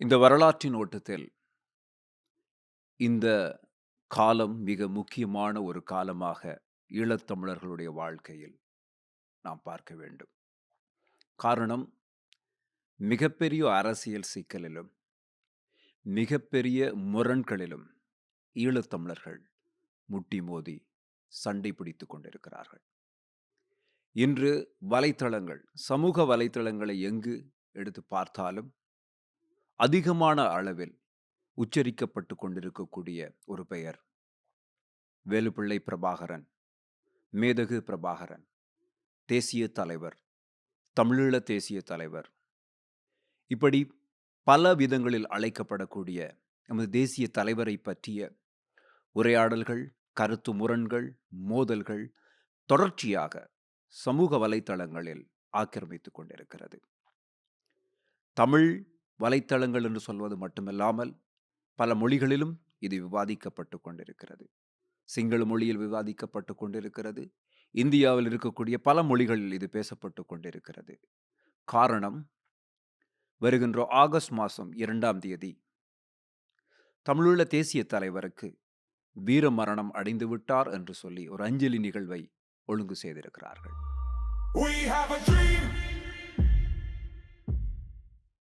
இந்த வரலாற்றின் ஓட்டத்தில் இந்த காலம் மிக முக்கியமான ஒரு காலமாக ஈழத்தமிழர்களுடைய வாழ்க்கையில் நாம் பார்க்க வேண்டும். காரணம் மிகப்பெரிய அரசியல் சிக்கலிலும் மிகப்பெரிய முரண்களிலும் ஈழத்தமிழர்கள் முட்டி மோதி சண்டை பிடித்து கொண்டிருக்கிறார்கள். இன்று வலைத்தளங்கள் சமூக வலைத்தளங்களை எங்கு எடுத்து பார்த்தாலும் அதிகமான அளவில் உச்சரிக்கப்பட்டு கொண்டிருக்கக்கூடிய ஒரு பெயர். வேலுப்பிள்ளை பிரபாகரன் மேதகு பிரபாகரன் தேசிய தலைவர் தமிழீழ தேசிய தலைவர். இப்படி பல விதங்களில் அழைக்கப்படக்கூடிய நமது தேசிய தலைவரை பற்றிய உரையாடல்கள் கருத்து முரண்கள் மோதல்கள் தொடர்ச்சியாக சமூக வலைத்தளங்களில் ஆக்கிரமித்துக் கொண்டிருக்கிறது. தமிழ் வலைத்தளங்கள் என்று சொல்வது மட்டுமல்லாமல் பல மொழிகளிலும் இது விவாதிக்கப்பட்டு கொண்டிருக்கிறது. சிங்கள மொழியில் விவாதிக்கப்பட்டு கொண்டிருக்கிறது. இந்தியாவில் இருக்கக்கூடிய பல மொழிகளில் இது பேசப்பட்டு கொண்டிருக்கிறது. காரணம் வருகின்ற ஆகஸ்ட் மாதம் இரண்டாம் தேதி தமிழுள்ள தேசிய தலைவருக்கு வீர மரணம் அடைந்து விட்டார் என்று சொல்லி ஒரு அஞ்சலி நிகழ்வை ஒழுங்கு செய்திருக்கிறார்கள். We have a dream,